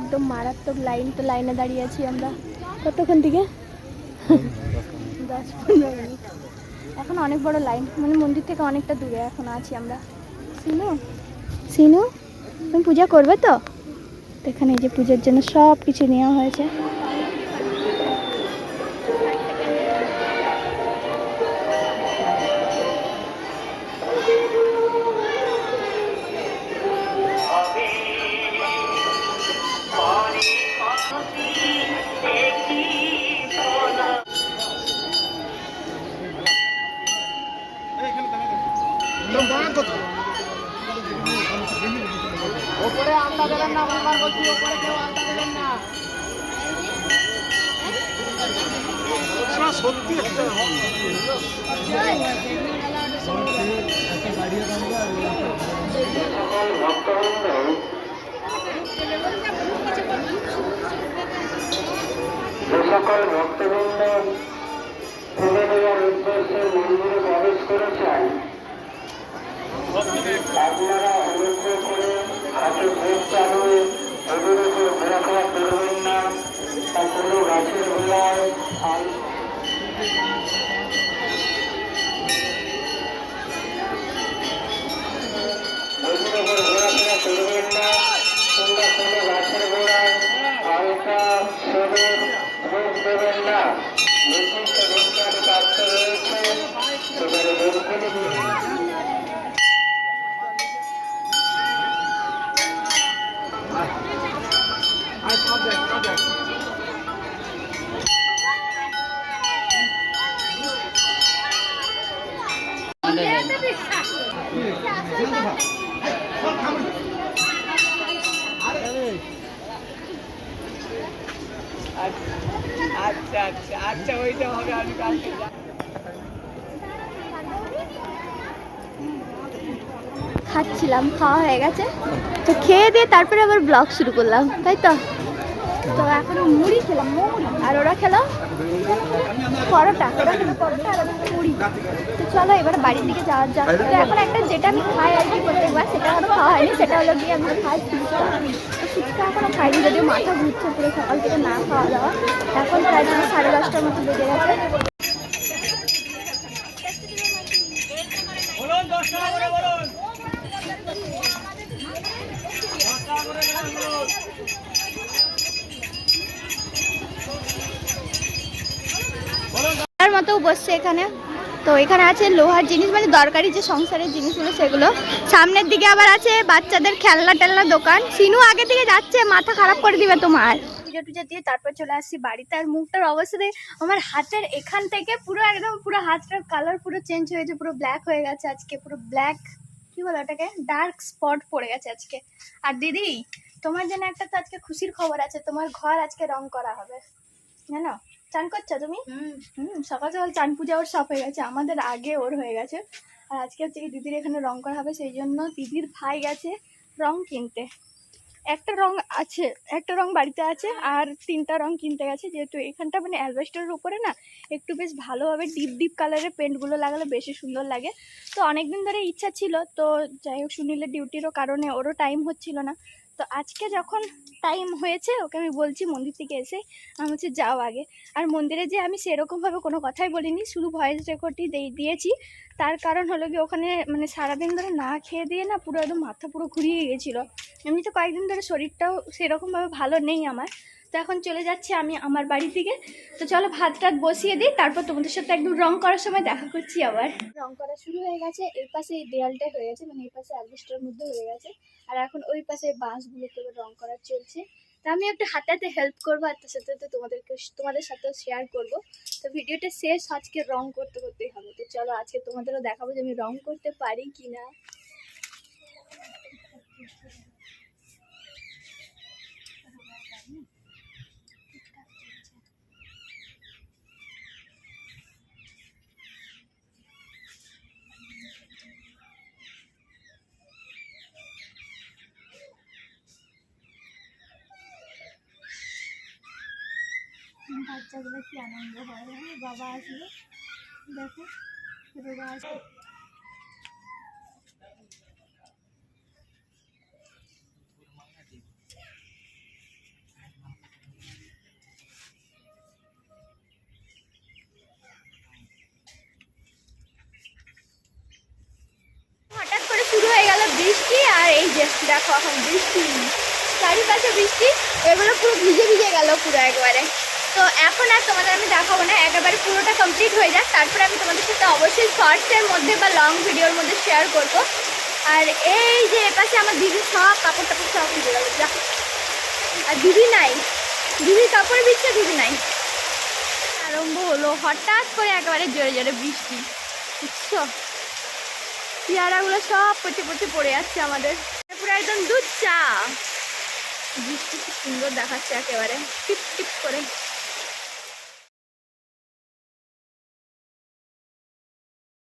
একদম মারাত্মক লাইন তো লাইনে দাঁড়িয়ে আছি আমরা। কতক্ষণ থেকে দশ পনেরো মিনিট। এখন অনেক বড় লাইন মানে মন্দির থেকে অনেকটা দূরে এখন আছি আমরা। সিনু সিনু তুমি পূজা করবে তো? এখানে এই যে পুজোর জন্য সব কিছু নেওয়া হয়েছে। আলতা দেবেন না বারবার বলছি ওপরে কেউ আলতা দেবেন না। সত্যি একটা সকল ভক্তবৃন্দ তুলে দেওয়ার উদ্দেশ্যে মন্দিরে প্রবেশ করেছেন। আপনারা কোনো গাছের গোড়ায় আচ্ছা আচ্ছা আচ্ছা ওইটা হবে আমি কালকে খাচ্ছিলাম, খাওয়া হয়ে গেছে। তো খেয়ে দিয়ে তারপরে আবার ব্লগ শুরু করলাম, তাই তো? তো এখন মুড়ি খেলাম, মুড়ি। আর ওরা খেলো পরোটা, ওরা মুড়ি। তো চলো এবার বাড়ির দিকে যাওয়ার যাক। এখন একটা যেটা আমি খাই আর কি প্রত্যেকবার, সেটা এখনও খাওয়া হয়নি, সেটা হলো গিয়ে আমি খাই ফুচকা এখনও খাইনি যদিও মাথা ঘুরছে পুরো সকাল থেকে না খাওয়া দাওয়া। এখন প্রায় ধরো সাড়ে দশটার মতো বেজে গেছে। মতো বসছে এখানে। তো এখানে আছে লোহার জিনিস মানে দরকারি যে সংসারের জিনিসগুলো, সেগুলো। সামনের দিকে আবার আছে বাচ্চাদের খেলনা টেলনা দোকান। সিনু আগে থেকে যাচ্ছে, মাথা খারাপ করে দিবে তোমার। পুজো টুজো দিয়ে তারপর চলে আসছি বাড়িতে। আর মুখটার অবস্থা আমার হাতের এখান থেকে পুরো একদম পুরো হাতটার কালার পুরো চেঞ্জ হয়েছে পুরো ব্ল্যাক হয়ে গেছে আজকে, পুরো ব্ল্যাক কি বলে ওটাকে? ডার্ক স্পট পড়ে গেছে আজকে। আর দিদি, তোমার জন্য একটা তো আজকে খুশির খবর আছে, তোমার ঘর আজকে রং করা হবে। জানো? চান করছ তুমি? হুম। সকাল সকাল চান পূজা ওর সব হয়ে গেছে আমাদের আগে ওর হয়ে গেছে। আর আজকে হচ্ছে দিদির এখানে রং করা হবে সেই জন্য দিদির ভাই গেছে রং কিনতে। একটা রং আছে একটা রং বাড়িতে আছে আর তিনটা রং কিনতে গেছে যেহেতু এখানটা মানে অ্যালবেস্টারের উপরে না একটু বেশ ভালোভাবে ডিপ ডিপ কালারের পেন্টগুলো লাগালে বেশি সুন্দর লাগে। তো অনেক দিন ধরে ইচ্ছা ছিল তো যাই হোক সুনীলের ডিউটিরও কারণে ওরও টাইম হচ্ছিল না। তো আজকে যখন টাইম হয়েছে, ওকে আমি বলছি মন্দির থেকে এসে আমি হচ্ছে যাও আগে। আর মন্দিরে যে আমি সেরকমভাবে কোনো কথাই বলিনি, শুধু ভয়েস রেকর্ডটি দিয়েছি। তার কারণ হলো কি ওখানে মানে সারাদিন ধরে না খেয়ে দিয়ে না পুরো একদম মাথা পুরো ঘুরিয়ে গেছিল। এমনি তো কয়েকদিন ধরে শরীরটাও সেরকমভাবে ভালো নেই আমার। তো এখন চলে যাচ্ছি আমি আমার বাড়ি থেকে। তো চলো ভাত টাত বসিয়ে দিই, তারপর তোমাদের সাথে একদম রং করার সময় দেখা করছি আবার। রং করা শুরু হয়ে গেছে, এই পাশে এই দেয়ালটাই হয়ে গেছে মানে এই পাশে অ্যালবেস্টারের মধ্যে হয়ে গেছে। আর এখন ওই পাশে বাঁশগুলোতে এবার রং করা চলছে। তো আমি একটু হাতে হাতে হেল্প করব, আর তার সাথে সাথে তোমাদেরকে, তোমাদের সাথেও শেয়ার করব। তো ভিডিওটা শেষ, আজকে রং করতে করতেই হবে। তো চলো আজকে তোমাদেরও দেখাবো যে আমি রং করতে পারি কি না বাচ্চাগুলো কি আনন্দ হয়? হ্যাঁ বাবা আসবে দেখো, ছোটরা আসবে দেখো এখন বৃষ্টি। চারিপাশে বৃষ্টি, এগুলো পুরো ভিজে ভিজে গেল পুরো একবারে। তো এখন আর তোমাদের আমি দেখাবো না, একেবারে পুরোটা কমপ্লিট হয়ে যাক। তারপরে আমি তোমাদের সাথে অবশ্যই শর্টসের মধ্যে বা লং ভিডিওর মধ্যে শেয়ার করব। আর এই যে এপাশে আমার দিদি সব কাপড় টাপড় সব গেল যা। আর দিদি নাই। দিদির কাপড় দিচ্ছে, দিদি নাই। আরম্ভ হলো। হঠাৎ করে একেবারে জোরে জোরে বৃষ্টি। বুঝছ? পেয়ারাগুলো সব পচে পচে পড়ে যাচ্ছে আমাদের। পুরো একদম দুধ চা। বৃষ্টি খুব সুন্দর দেখাচ্ছে একেবারে। টিপ টিপ করে।